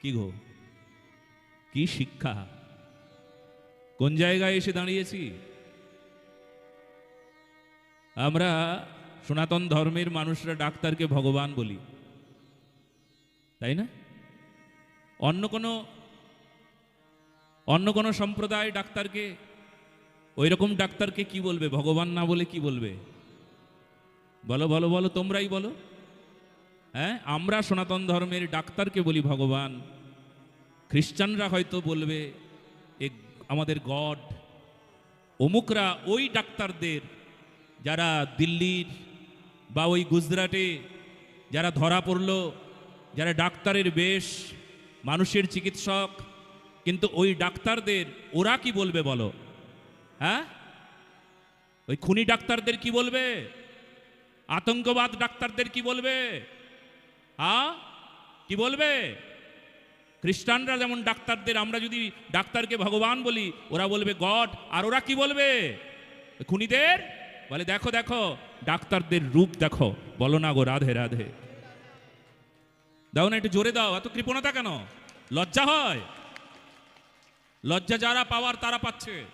কি গো? কি শিক্ষা? কোন জায়গায় এসে দাঁড়িয়েছি? আমরা সনাতন ধর্মের মানুষরা ডাক্তারকে ভগবান বলি। তাই না? অন্য কোনো অন্য কোনো সম্প্রদায় ডাক্তারকে ওই রকম ডাক্তারকে কি বলবে? ভগবান না বলে কি বলবে? বলো বলো বলো, তোমরাই বলো। হ্যাঁ? আমরা সনাতন ধর্মের ডাক্তারকে বলি ভগবান। খ্রিস্টানরা হয়তো বলবে, এ আমাদের গড। অমুকরা ওই ডাক্তারদের, যারা দিল্লির বা ওই গুজরাটে যারা ধরা পড়ল, যারা ডাক্তারের বেশ, মানুষের চিকিৎসক, কিন্তু ওই ডাক্তারদের ওরা কি বলবে বলো? হ্যাঁ? ওই খুনি ডাক্তারদের কি বলবে? আতঙ্কবাদ ডাক্তারদের কি বলবে? হ্যাঁ? কি বলবে? খ্রিস্টানরা যেমন ডাক্তারদের, আমরা যদি ডাক্তারকে ভগবান বলি, ওরা বলবে, গড। আর ওরা কি বলবে? খুনিদের? বলে, দেখো দেখো, ডাক্তারদের রূপ দেখো। বলো না গো, রাধে রাধে। দাও না, একটু জোরে দাও। এত কৃপণতা কেন? লজ্জা হয়? লজ্জা যারা পাওয়ার, তারা পাচ্ছে।